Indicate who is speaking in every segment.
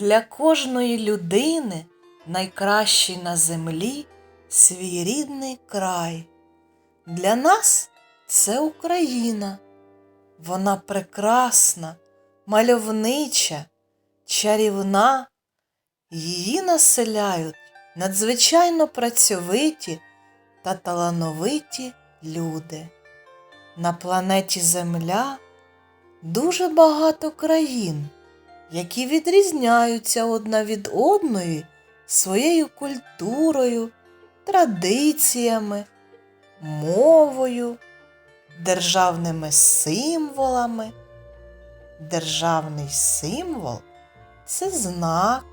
Speaker 1: Для кожної людини найкращий на землі свій рідний край. Для нас це Україна. Вона прекрасна, мальовнича, чарівна. Її населяють надзвичайно працьовиті та талановиті люди. На планеті Земля дуже багато країн, які відрізняються одна від одної своєю культурою, традиціями, мовою, державними символами. Державний символ це знак,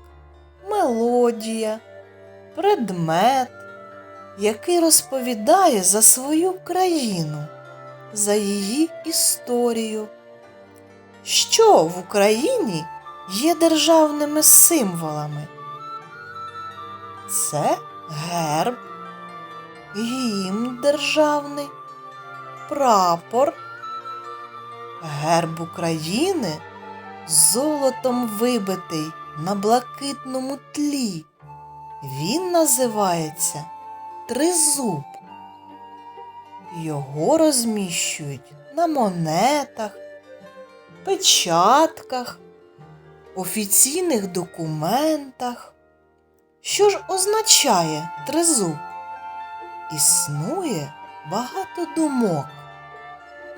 Speaker 1: мелодія, предмет, який розповідає за свою країну, за її історію. Що в Україні є державними символами? Це герб, гімн державний, прапор, герб України золотом вибитий на блакитному тлі. Він називається тризуб. Його розміщують на монетах, печатках, офіційних документах. Що ж означає тризуб? Існує багато думок.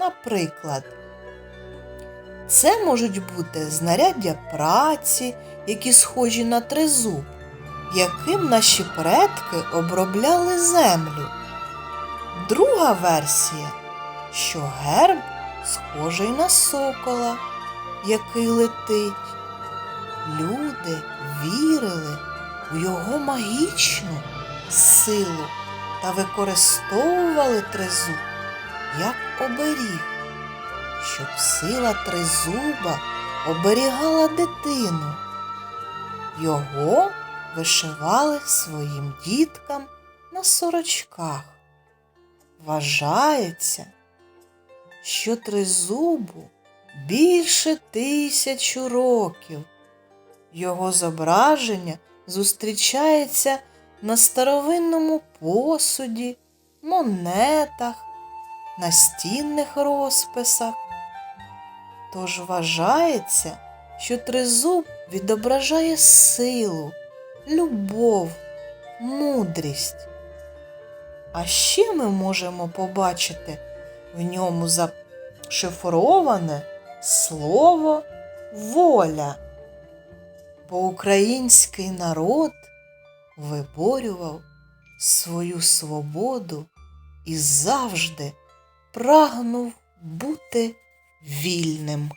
Speaker 1: Наприклад, це можуть бути знаряддя праці, які схожі на тризуб, яким наші предки обробляли землю. Друга версія, що герб схожий на сокола, який летить. Люди вірили у його магічну силу та використовували тризуб як оберіг, щоб сила тризуба оберігала дитину. Його вишивали своїм діткам на сорочках. Вважається, що тризубу більше тисячу років. Його зображення зустрічається на старовинному посуді, монетах, настінних розписах. Тож вважається, що тризуб відображає силу, любов, мудрість. А ще ми можемо побачити в ньому зашифроване слово воля. Бо український народ виборював свою свободу і завжди прагнув бути вільним.